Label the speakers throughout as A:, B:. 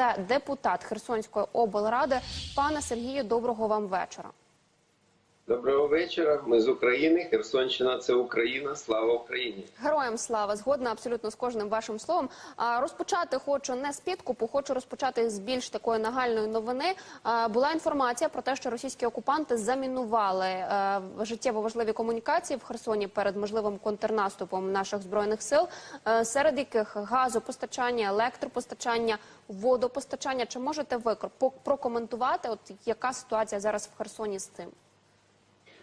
A: Це депутат Херсонської облради. Пане Сергію, доброго вам вечора.
B: Доброго вечора. Ми з України. Херсонщина це Україна. Слава Україні.
A: Героям слава згодна абсолютно з кожним вашим словом. А розпочати хочу не з підкупу, хочу розпочати з більш такої нагальної новини. Була інформація про те, що російські окупанти замінували е, життєво важливі комунікації в Херсоні перед можливим контрнаступом наших збройних сил, е, серед яких газопостачання, електропостачання, водопостачання. Чи можете ви прокоментувати, от яка ситуація зараз в Херсоні з цим?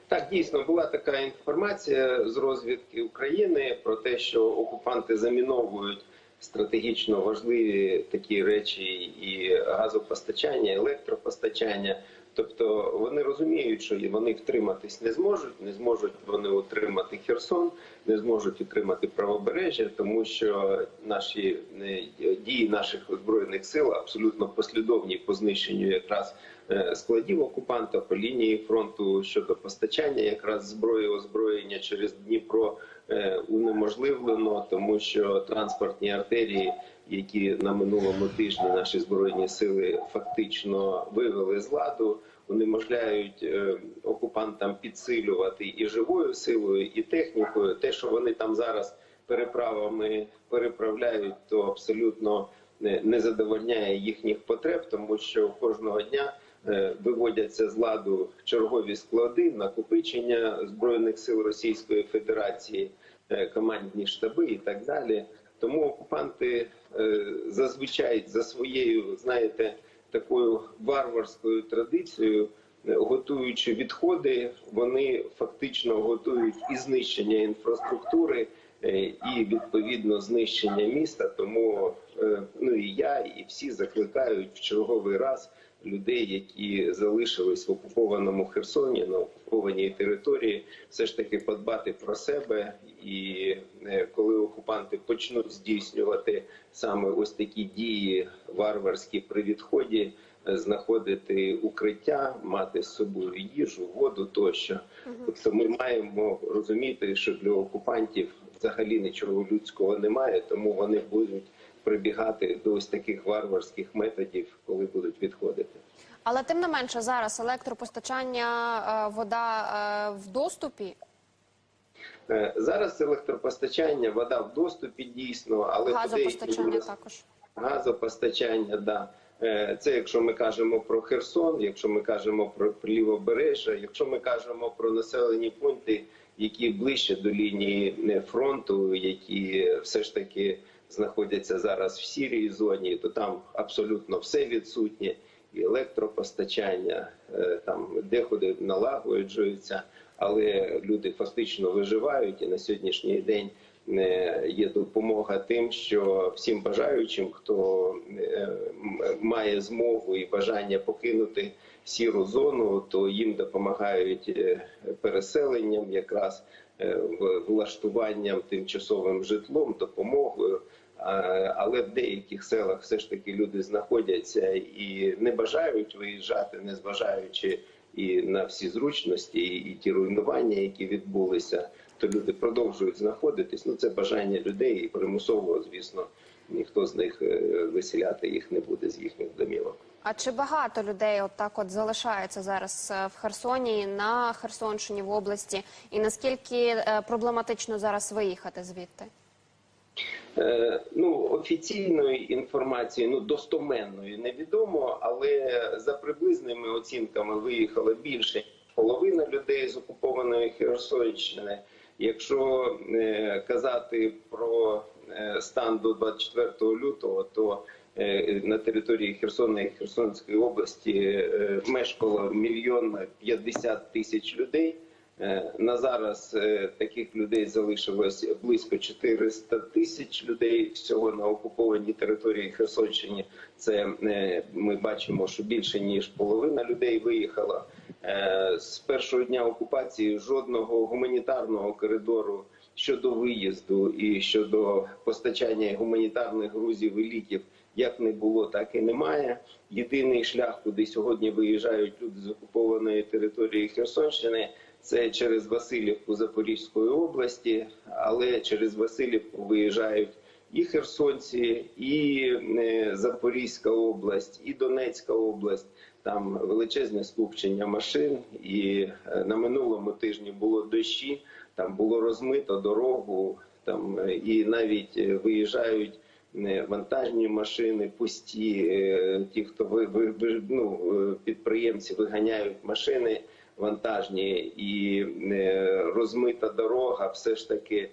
B: Так, дійсно була така інформація з розвідки України про те, що окупанти заміновують стратегічно важливі такі речі, і газопостачання, електропостачання. Тобто вони розуміють, що вони втриматись не зможуть, не зможуть вони утримати Херсон, не зможуть утримати правобережжя, тому що наші е, дії наших збройних сил абсолютно послідовні по знищенню якраз е, складів окупанта по лінії фронту щодо постачання якраз зброї озброєння через Дніпро е, унеможливлено, тому що транспортні артерії, які на минулому тижні наші збройні сили фактично вивели з ладу, унеможляють е, окупантам підсилювати і живою силою, і технікою. Те, що вони там зараз переправами переправляють, то абсолютно не не задовольняє їхніх потреб, тому що кожного дня е, виводяться з ладу чергові склади, накопичення збройних сил Російської Федерації, е, командні штаби і так далі. Тому окупанти е, зазвичай за своєю, знаєте, такою варварською традицією, е, готуючи відходи, вони фактично готують і знищення інфраструктури, е, і відповідно знищення міста. Тому е, ну і я, і всі закликають в черговий раз людей, які залишились в окупованому Херсоні на окупованій території, все ж таки подбати про себе. І е, коли окупанти почнуть здійснювати саме ось такі дії варварські при відході, е, знаходити укриття, мати з собою їжу, воду тощо. Тобто, ми маємо розуміти, що для окупантів взагалі нічого людського немає, тому вони будуть прибігати до ось таких варварських методів, коли будуть відходити.
A: Але тим не менше зараз електропостачання, е, вода е, в доступі.
B: Е, Зараз електропостачання, вода в доступі дійсно, але
A: Газопостачання
B: деяким
A: також.
B: газопостачання, да. Це якщо ми кажемо про Херсон, якщо ми кажемо про лівобережжя, якщо ми кажемо про населені пункти, які ближче до лінії фронту, які все ж таки знаходяться зараз в сірій зоні, то там абсолютно все відсутнє, і електропостачання, е, там декуди налагоджується, але люди фактично виживають. І на сьогоднішній день е, є допомога тим, що всім бажаючим, хто е, має змогу і бажання покинути сіру зону, то їм допомагають переселенням, якраз влаштуванням тимчасовим житлом, допомогою. Але в деяких селах все ж таки люди знаходяться і не бажають виїжджати, не зважаючи і на всі зручності, і ті руйнування, які відбулися, то люди продовжують знаходитись. Ну це бажання людей і примусово, звісно, ніхто з них е, виселяти їх не буде з їхніх домівок.
A: А чи багато людей от так от залишається зараз е, в Херсоні, на Херсонщині в області? І наскільки е, проблематично зараз виїхати звідти?
B: Ну, офіційної інформації, ну достоменної невідомо, але за приблизними оцінками виїхало більше половина людей з окупованої Херсонщини. Якщо е, казати про е, стан до 24 лютого, то е, на території Херсона і Херсонської області мешкало мільйон п'ятдесят тисяч людей. На зараз таких людей залишилось близько 400 тисяч людей всього на окупованій території Херсонщини. Це ми бачимо, що більше ніж половина людей виїхала. Е, З першого дня окупації жодного гуманітарного коридору щодо виїзду і щодо постачання гуманітарних грузів і ліків як не було, так і немає. Єдиний шлях, куди сьогодні виїжджають люди з окупованої території Херсонщини. Це через Васильівку Запорізької області, але через Васильівку виїжджають і херсонці, і е, Запорізька область, і Донецька область. Там величезне скупчення машин, і е, на минулому тижні було дощі, там було розмито дорогу, там е, і навіть е, виїжджають вантажні машини, пусті. Ті, хто ви, ну, підприємці виганяють машини вантажні, і розмита дорога все ж таки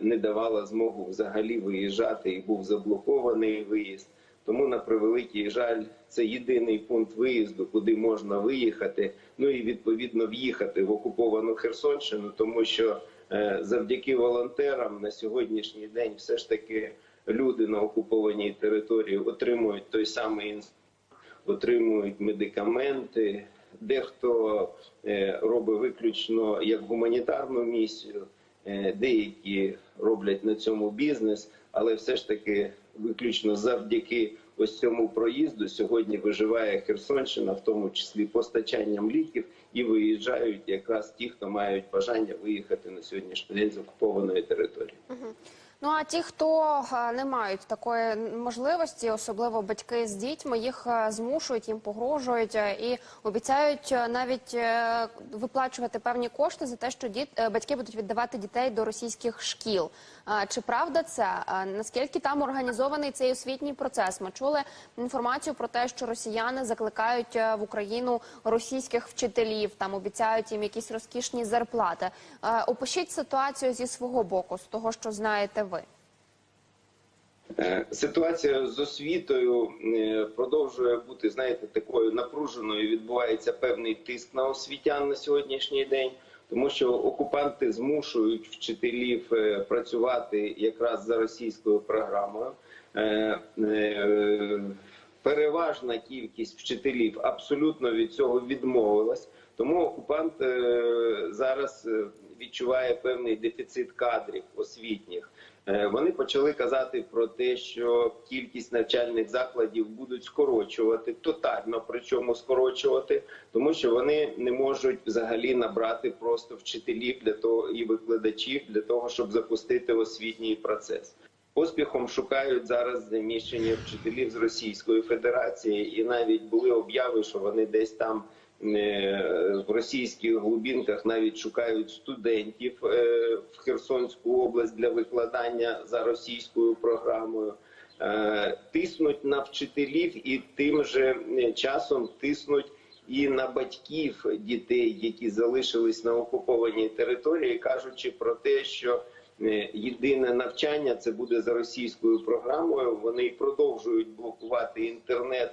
B: не давала змогу взагалі виїжджати, і був заблокований виїзд. Тому на превеликий жаль, це єдиний пункт виїзду, куди можна виїхати. Ну і відповідно в'їхати в окуповану Херсонщину, тому що е, завдяки волонтерам на сьогоднішній день все ж таки люди на окупованій території отримують той самий інструмент, отримують медикаменти. Дехто е, робить виключно як гуманітарну місію, е, деякі роблять на цьому бізнес, але все ж таки виключно завдяки ось цьому проїзду сьогодні виживає Херсонщина, в тому числі постачанням ліків, і виїжджають якраз ті, хто мають бажання виїхати на сьогоднішній день з окупованої території.
A: Ну а ті, хто не мають такої можливості, особливо батьки з дітьми, їх змушують, їм погрожують і обіцяють навіть е, виплачувати певні кошти за те, що діт е, батьки будуть віддавати дітей до російських шкіл. Чи правда це? Наскільки там організований цей освітній процес? Ми чули інформацію про те, що росіяни закликають е, в Україну російських вчителів, там обіцяють їм якісь розкішні зарплати. Опишіть ситуацію зі свого боку, з того, що знаєте ви.
B: Е, Ситуація з освітою е, продовжує бути, знаєте, такою напруженою. Відбувається певний тиск на освітян на сьогоднішній день, тому що окупанти змушують вчителів е, працювати якраз за російською програмою. Е, е, Переважна кількість вчителів абсолютно від цього відмовилась. Тому окупант зараз відчуває певний дефіцит кадрів освітніх. Е, Вони почали казати про те, що кількість навчальних закладів будуть скорочувати тотально, причому скорочувати, тому що вони не можуть взагалі набрати просто вчителів для того і викладачів для того, щоб запустити освітній процес. Поспіхом шукають зараз заміщення вчителів з Російської Федерації, і навіть були обяви, що вони десь там в російських глубинках навіть шукають студентів е, в Херсонську область для викладання за російською програмою. Е, Тиснуть на вчителів і тим же е, часом тиснуть і на батьків дітей, які залишились на окупованій території, кажучи про те, що е, єдине навчання це буде за російською програмою. Вони продовжують блокувати інтернет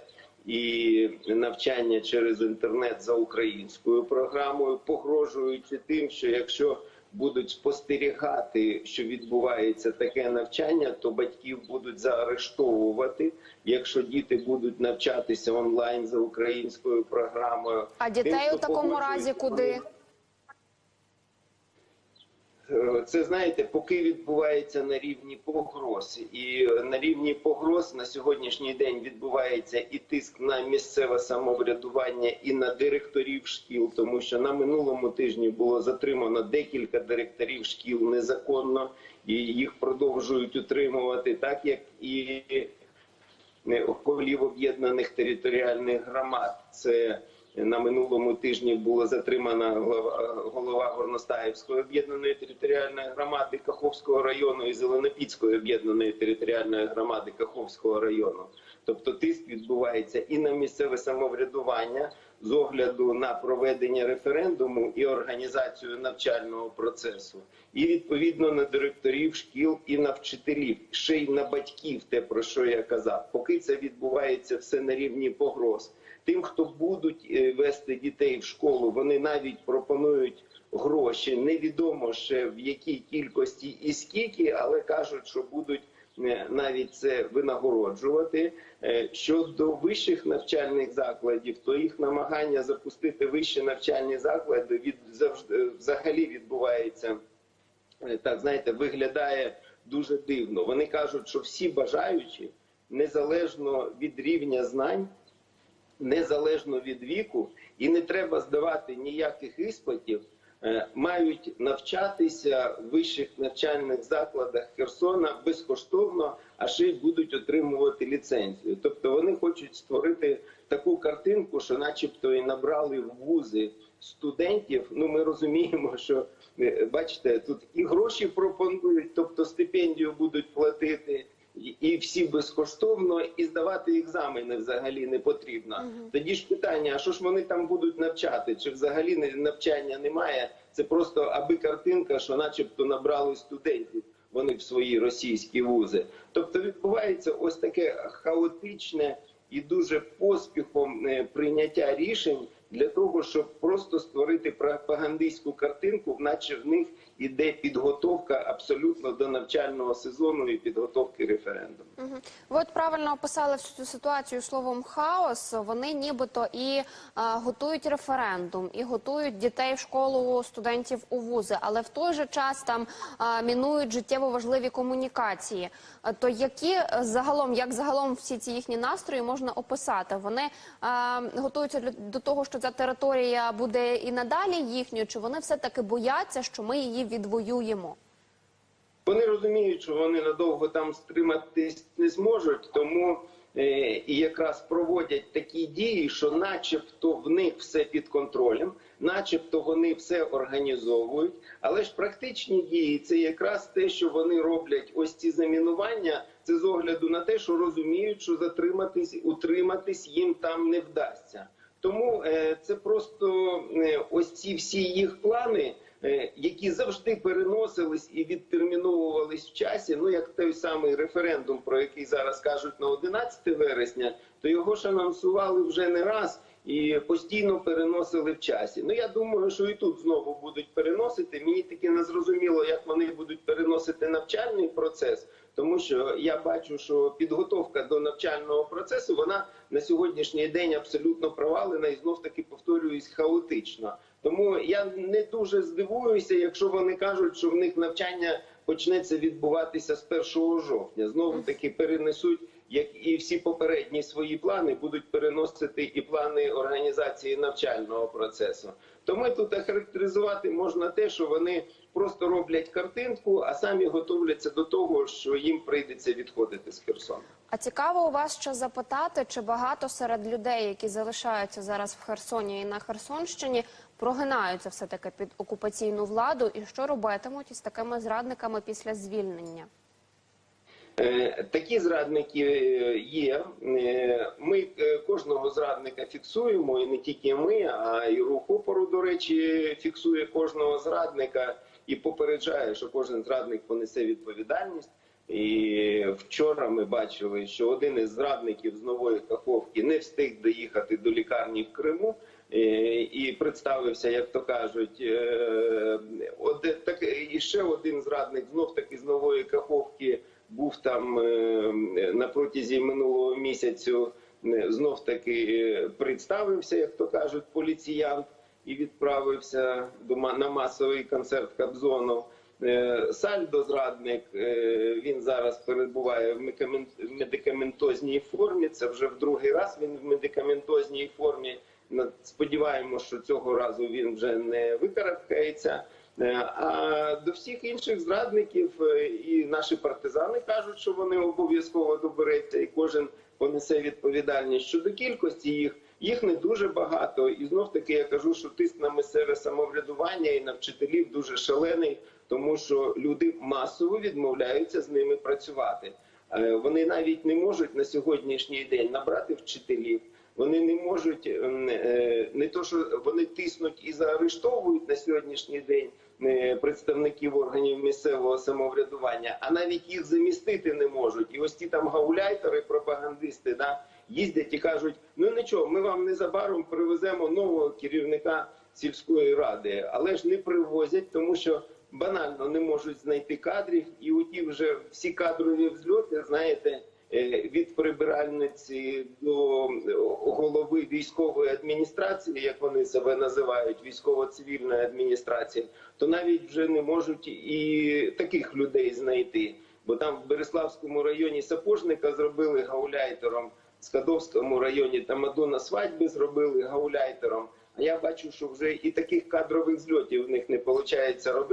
B: і навчання через інтернет за українською програмою, погрожуючи тим, що якщо будуть спостерігати, що відбувається таке навчання, то батьків будуть заарештовувати. Якщо діти будуть навчатися онлайн за українською програмою,
A: А дітей
B: Тим,
A: у такому разі куди?
B: Е, Це знаєте, поки відбувається на рівні погроз, і на рівні погроз на сьогоднішній день відбувається і тиск на місцеве самоврядування, і на директорів шкіл, тому що на минулому тижні було затримано декілька директорів шкіл незаконно, і їх продовжують утримувати, так як і е, голів об'єднаних територіальних громад. Це на минулому тижні було затримана голова, Горностаївської об'єднаної територіальної громади Каховського району і Зеленопільської об'єднаної територіальної громади Каховського району. Тобто тиск відбувається і на місцеве самоврядування з огляду на проведення референдуму і організацію навчального процесу, і відповідно на директорів шкіл і на вчителів, ще й на батьків, те про що я казав. Поки це відбувається все на рівні погроз. Тим, хто будуть е, вести дітей в школу, вони навіть пропонують гроші. Невідомо ще в якій кількості і скільки, але кажуть, що будуть е, навіть це винагороджувати. Е, Щодо вищих навчальних закладів, то їх намагання запустити вищі навчальні заклади від завжди взагалі відбувається так. Знаєте, виглядає дуже дивно. Вони кажуть, що всі бажаючі, незалежно від рівня знань незалежно від віку, і не треба здавати ніяких іспитів, е, мають навчатися в вищих навчальних закладах Херсона безкоштовно, а ще й будуть отримувати ліцензію. Тобто вони хочуть створити таку картинку, що, начебто, і набрали в вузи студентів. Ну, ми розуміємо, що е, бачите, тут і гроші пропонують, тобто стипендію будуть платити. І- всі безкоштовно, і здавати екзамени взагалі не потрібно. Тоді ж питання: а що ж вони там будуть навчати? Чи взагалі не- навчання немає? Це просто аби картинка, що, начебто, набрали студентів вони в свої російські вузи. Тобто відбувається ось таке хаотичне і дуже поспіхом е, прийняття рішень для того, щоб просто створити пропагандистську картинку, наче в них іде підготовка абсолютно до навчального сезону і підготовки референдуму.
A: Ви от правильно описали всю цю ситуацію словом хаос. Вони нібито і а, готують референдум, і готують дітей в школу, студентів у вузи, але в той же час там а, мінують життєво важливі комунікації. А, То які е, загалом, як загалом всі ці їхні настрої можна описати? Вони готуються до того, що ця територія буде і надалі їхньою, чи вони все таки бояться, що ми її відвоюємо?
B: Вони розуміють, що вони надовго там стриматись не зможуть, тому е, і якраз проводять такі дії, що, начебто, в них все під контролем, начебто вони все організовують. Але ж практичні дії це якраз те, що вони роблять. Ось ці замінування. Це з огляду на те, що розуміють, що затриматись, утриматись їм там не вдасться. Тому е, це просто е, ось ці всі їх плани, е, які завжди переносились і відтерміновувались в часі. Ну як той самий референдум, про який зараз кажуть на 11 вересня, то його ж анонсували вже не раз і постійно переносили в часі. Ну я думаю, що і тут знову будуть переносити. Мені таки не зрозуміло, як вони будуть переносити навчальний процес. Тому що я бачу, що підготовка до навчального процесу вона на сьогоднішній день абсолютно провалена і знов таки повторююсь хаотично. Тому я не дуже здивуюся, якщо вони кажуть, що в них навчання почнеться відбуватися з 1 жовтня. Знову таки перенесуть, як і всі попередні свої плани, будуть переносити і плани організації навчального процесу. Тому тут охарактеризувати можна те, що вони просто роблять картинку, а самі готовляться до того, що їм прийдеться відходити з Херсона.
A: А цікаво у вас ще запитати, чи багато серед людей, які залишаються зараз в Херсоні і на Херсонщині, прогинаються все таки під окупаційну владу, і що робитимуть із такими зрадниками після звільнення?
B: Е, Такі зрадники е, є. Е, Ми кожного зрадника фіксуємо, і не тільки ми, а й рух опору, до речі, фіксує кожного зрадника і попереджає, що кожен зрадник понесе відповідальність. І вчора ми бачили, що один із зрадників з нової каховки не встиг доїхати до лікарні в Криму. І представився, як то кажуть, так і ще один зрадник знов таки з нової каховки був там е, на протязі минулого місяцю. е, Знов таки е, представився, як то кажуть, поліціянт і відправився на масовий концерт Кобзону. Е, Сальдо зрадник він зараз перебуває в медикамен- медикаментозній формі. Це вже в другий раз він в медикаментозній формі. Сподіваємося, що цього разу він вже не викарабкається. Е, А до всіх інших зрадників е, і наші партизани кажуть, що вони обов'язково добереться, і кожен понесе відповідальність щодо кількості їх. Їх не дуже багато, і знов таки я кажу, що тиск на місцеве самоврядування і на вчителів дуже шалений, тому що люди масово відмовляються з ними працювати. Е, Вони навіть не можуть на сьогоднішній день набрати вчителів. Вони не можуть не то, що вони тиснуть і заарештовують на сьогоднішній день представників органів місцевого самоврядування, а навіть їх замістити не можуть. І ось ті там гауляйтери, пропагандисти, да, їздять і кажуть: ну нічого, ми вам незабаром привеземо нового керівника сільської ради, але ж не привозять, тому що банально не можуть знайти кадрів, і у ті вже всі кадрові взльоти, знаєте. Е, Від прибиральниці до голови військової адміністрації, як вони себе називають, військово-цивільної адміністрації, то навіть вже не можуть і таких людей знайти. Бо там в Береславському районі сапожника зробили гауляйтером, в Скадовському районі Тамаду на свадьби зробили гауляйтером. А я бачу, що вже і таких кадрових зльотів в них не виходить робити.